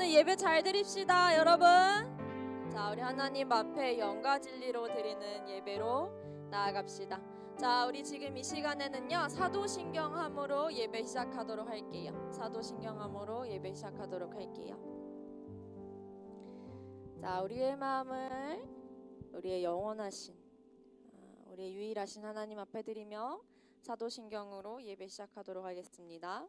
오늘 예배 잘 드립시다, 여러분. 자, 우리 하나님 앞에 영과 진리로 드리는 예배로 나아갑시다. 자, 우리 지금 이 시간에는요 사도신경함으로 예배 시작하도록 할게요. 사도신경함으로 예배 시작하도록 할게요. 자, 우리의 마음을 우리의 영원하신, 아, 우리의 유일하신 하나님 앞에 드리며 사도신경으로 예배 시작하도록 하겠습니다.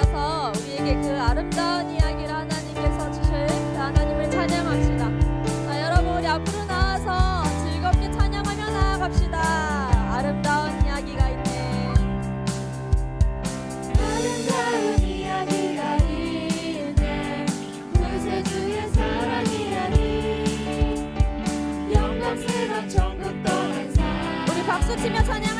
아름다운 이야기를 하나님께서 그 하나님을 찬양합시다. 자, 여러분 우리 앞으로 나와서 즐겁게 찬양하며 나아갑시다. 아름다운 이야기가 있네. 아름다운 이야기가 있네 구세주의 사랑이라니 영광스런 천국 떠난 삶 우리 박수 치며 찬양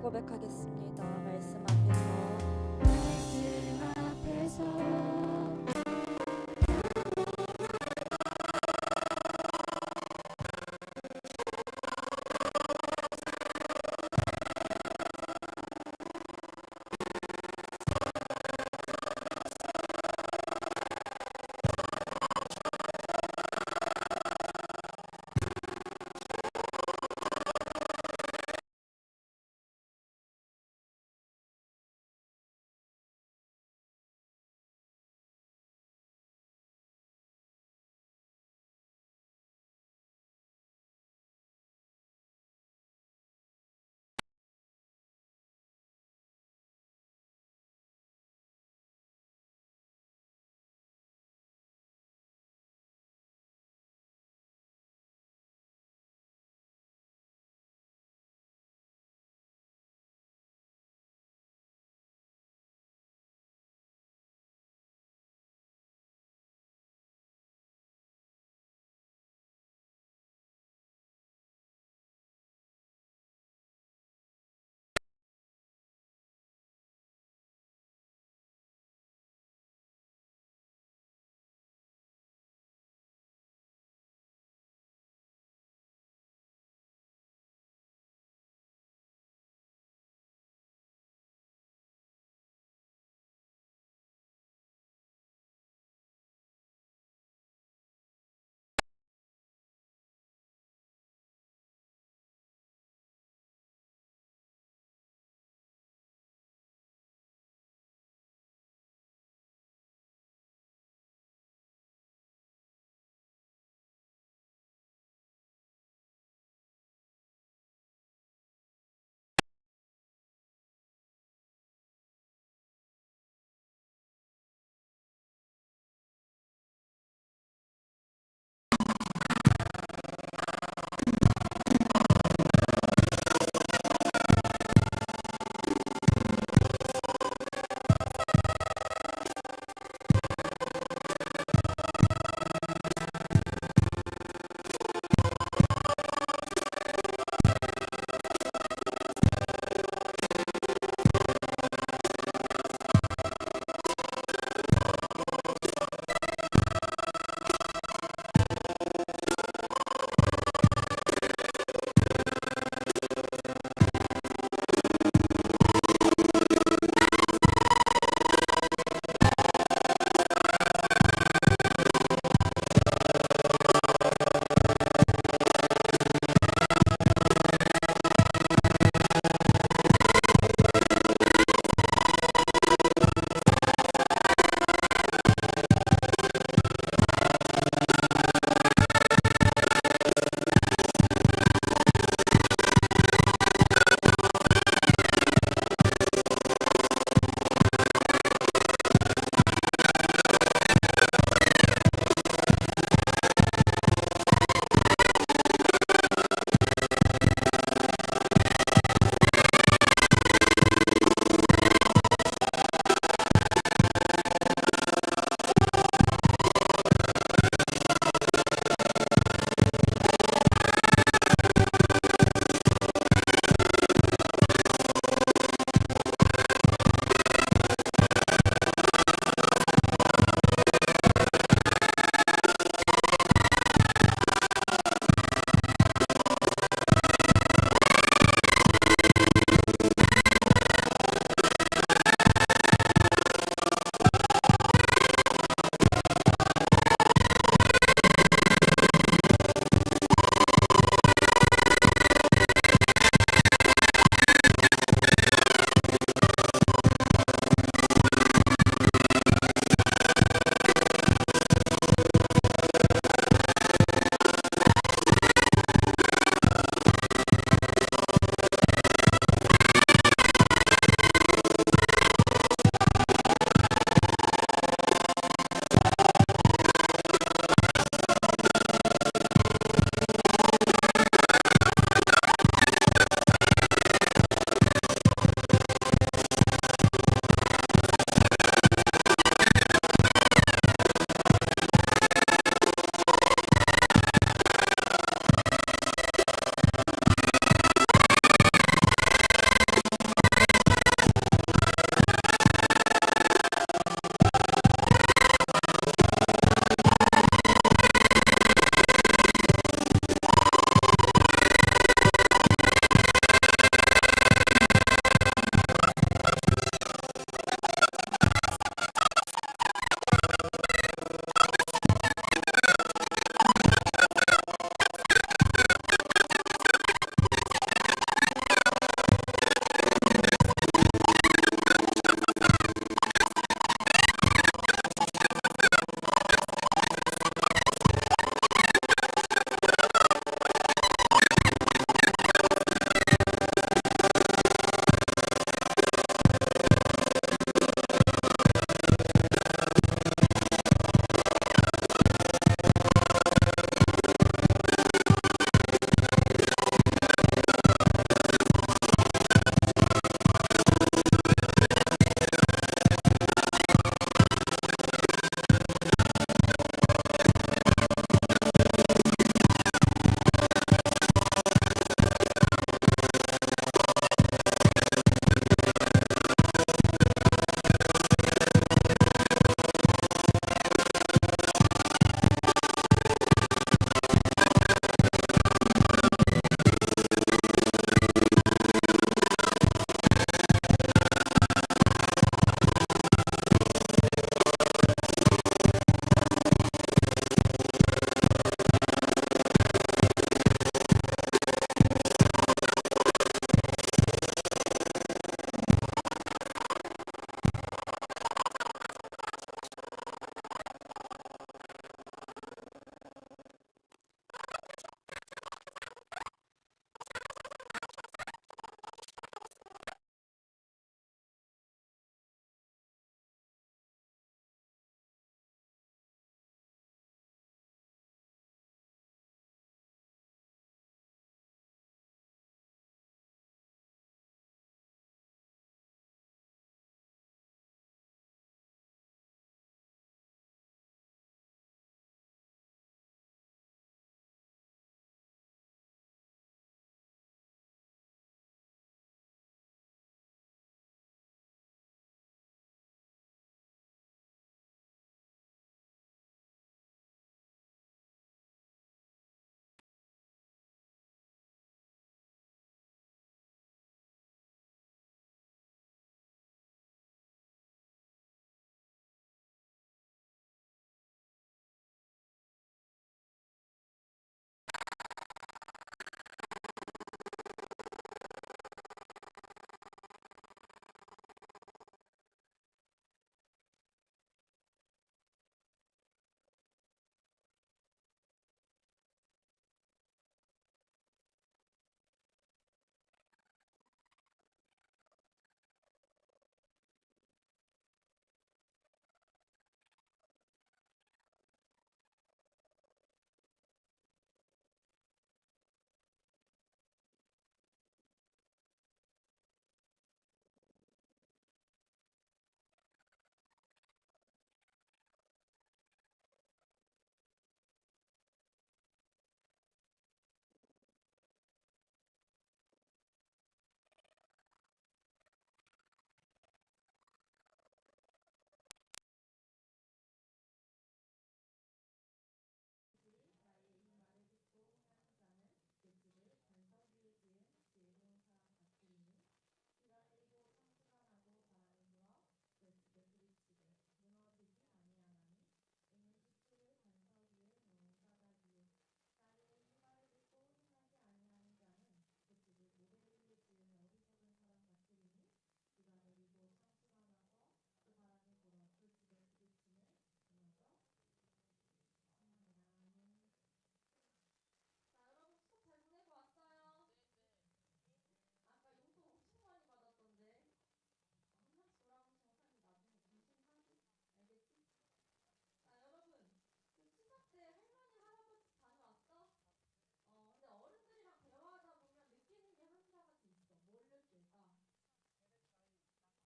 고백하겠습니다. 말씀 앞에